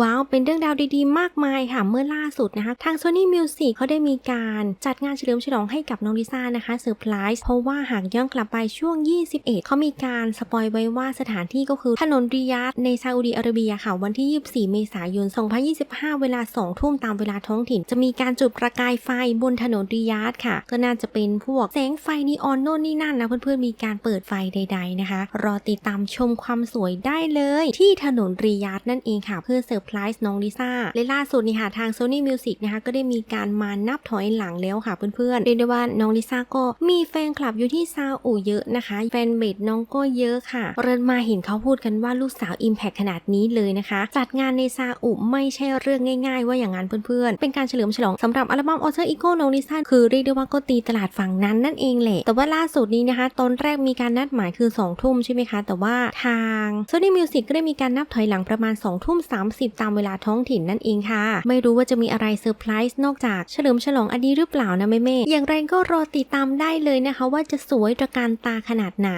ว้าว เป็นเรื่องราวดีๆ มากมายค่ะ เมื่อล่าสุดนะคะ ทาง Sony Music เขาได้มีการจัดงานเฉลิมฉลองให้กับน้องลิซ่านะคะเซอร์ไพรส์เพราะว่าหากย้อนกลับไปช่วง 21 เขามีการสปอยไว้ว่าสถานที่ก็คือถนนริยาดในซาอุดีอาระเบียค่ะ วันที่ 24 เมษายน 2025 เวลา 2 ทุ่มตามเวลาท้องถิ่น จะมีการจุดประกายไฟบนถนนริยาดค่ะ ก็น่าจะเป็นพวกแสงไฟนีออนโน่นนี่นั่นนะเพื่อนๆมีการเปิดไฟใด ๆนะคะ รอติดตามชมความสวยได้เลย ที่ถนนริยาดนั่นเองค่ะเพื่อเซอร์ไพรส์น้องลิซ่าและล่าสุดนี่ค่ะทาง Sony Music นะคะก็ได้มีการมานับถอยหลังแล้วค่ะเพื่อนๆเรียกได้ว่าน้องลิซ่าก็มีแฟนคลับอยู่ที่ซาอุเยอะนะคะ แฟนเบดน้องก็เยอะค่ะ เริ่มมาเห็นเขาพูดกันว่าลูกสาว Impact ขนาดนี้เลยนะคะ จัดงานในซาอุไม่ใช่เรื่องง่าย ๆ ว่าอย่างนั้นเพื่อนๆ เป็นการเฉลิมฉลองสำหรับอัลบั้ม Alter Ego น้องลิซ่าคือเรียกได้ว่าก็ตีตลาดฝั่งนั้นนั่นเองแหละ แต่ว่าล่าสุดนี้นะคะ ตอนแรกมีการนัดหมายคือ2ทุ่มใช่ไหมคะ แต่ว่าทาง Sony Music ก็ได้มีการนับถอยหลังประมาณ2ทุ่ม30ตามเวลาท้องถิ่นนั่นเองค่ะ ไม่รู้ว่าจะมีอะไรเซอร์ไพรส์นอกจากเฉลิมฉลองอันนี้หรือเปล่านะแม่ๆอย่างไรก็รอติดตามได้เลยนะคะ ว่าจะสวยตระการตาขนาดไหน